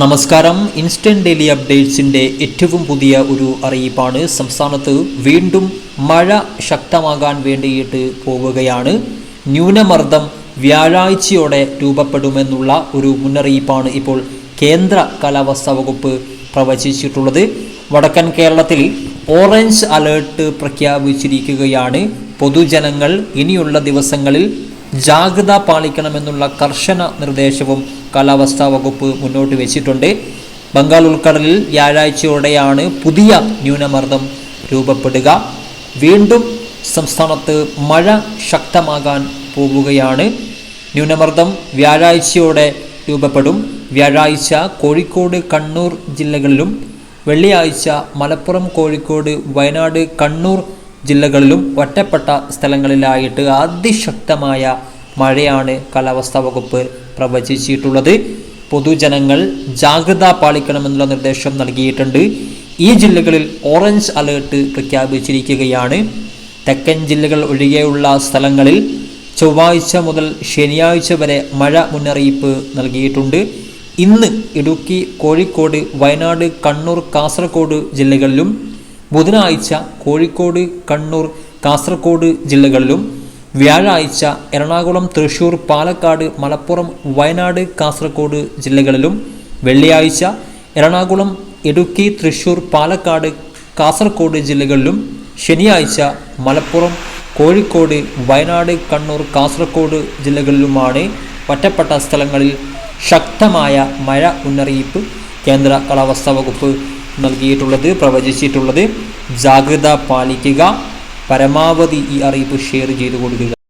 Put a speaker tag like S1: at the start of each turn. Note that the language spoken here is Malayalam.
S1: നമസ്കാരം. ഇൻസ്റ്റന്റ് ഡെയിലി അപ്ഡേറ്റ്സിന്റെ ഏറ്റവും പുതിയ ഒരു അറിയിപ്പാണ്. സംസ്ഥാനത്ത് വീണ്ടും മഴ ശക്തമാകാൻ വേണ്ടിയിട്ട് പോവുകയാണ്. ന്യൂനമർദ്ദം വ്യാഴാഴ്ചയോടെ രൂപപ്പെടുമെന്നുള്ള ഒരു മുന്നറിയിപ്പാണ് ഇപ്പോൾ കേന്ദ്ര കാലാവസ്ഥാ വകുപ്പ് പ്രവചിച്ചിട്ടുള്ളത്. വടക്കൻ കേരളത്തിൽ ഓറഞ്ച് അലേർട്ട് പ്രഖ്യാപിച്ചിരിക്കുകയാണ്. പൊതുജനങ്ങൾ ഇനിയുള്ള ദിവസങ്ങളിൽ ജാഗ്രത പാലിക്കണമെന്നുള്ള കർശന നിർദ്ദേശവും കാലാവസ്ഥാ വകുപ്പ് മുന്നോട്ട് വെച്ചിട്ടുണ്ട്. ബംഗാൾ ഉൾക്കടലിൽ വ്യാഴാഴ്ചയോടെയാണ് പുതിയ ന്യൂനമർദ്ദം രൂപപ്പെടുക. വീണ്ടും സംസ്ഥാനത്ത് മഴ ശക്തമാകാൻ പോവുകയാണ് ന്യൂനമർദ്ദം വ്യാഴാഴ്ചയോടെ രൂപപ്പെടും. വ്യാഴാഴ്ച കോഴിക്കോട് കണ്ണൂർ ജില്ലകളിലും വെള്ളിയാഴ്ച മലപ്പുറം കോഴിക്കോട് വയനാട് കണ്ണൂർ ജില്ലകളിലും ഒറ്റപ്പെട്ട സ്ഥലങ്ങളിലായിട്ട് അതിശക്തമായ മഴയാണ് കാലാവസ്ഥാ വകുപ്പ് പ്രവചിച്ചിട്ടുള്ളത്. പൊതുജനങ്ങൾ ജാഗ്രത പാലിക്കണമെന്നുള്ള നിർദ്ദേശം നൽകിയിട്ടുണ്ട്. ഈ ജില്ലകളിൽ ഓറഞ്ച് അലേർട്ട് പ്രഖ്യാപിച്ചിരിക്കുകയാണ്. തെക്കൻ ജില്ലകൾ ഒഴികെയുള്ള സ്ഥലങ്ങളിൽ ചൊവ്വാഴ്ച മുതൽ ശനിയാഴ്ച വരെ മഴ മുന്നറിയിപ്പ് നൽകിയിട്ടുണ്ട്. ഇന്ന് ഇടുക്കി കോഴിക്കോട് വയനാട് കണ്ണൂർ കാസർഗോഡ് ജില്ലകളിലും ബുധനാഴ്ച കോഴിക്കോട് കണ്ണൂർ കാസർഗോഡ് ജില്ലകളിലും വ്യാഴാഴ്ച എറണാകുളം തൃശൂർ പാലക്കാട് മലപ്പുറം വയനാട് കാസർഗോഡ് ജില്ലകളിലും വെള്ളിയാഴ്ച എറണാകുളം ഇടുക്കി തൃശൂർ പാലക്കാട് കാസർഗോഡ് ജില്ലകളിലും ശനിയാഴ്ച മലപ്പുറം കോഴിക്കോട് വയനാട് കണ്ണൂർ കാസർഗോഡ് ജില്ലകളിലുമാണ് ഒറ്റപ്പെട്ട സ്ഥലങ്ങളിൽ ശക്തമായ മഴ മുന്നറിയിപ്പ് കേന്ദ്ര കാലാവസ്ഥാ വകുപ്പ് നൽകിയിട്ടുള്ളത് പ്രവചിച്ചിട്ടുള്ളത്. ജാഗ്രത പാലിക്കുക. പരമാവധി ഈ അറിയിപ്പ് ഷെയർ ചെയ്തു കൊടുക്കുക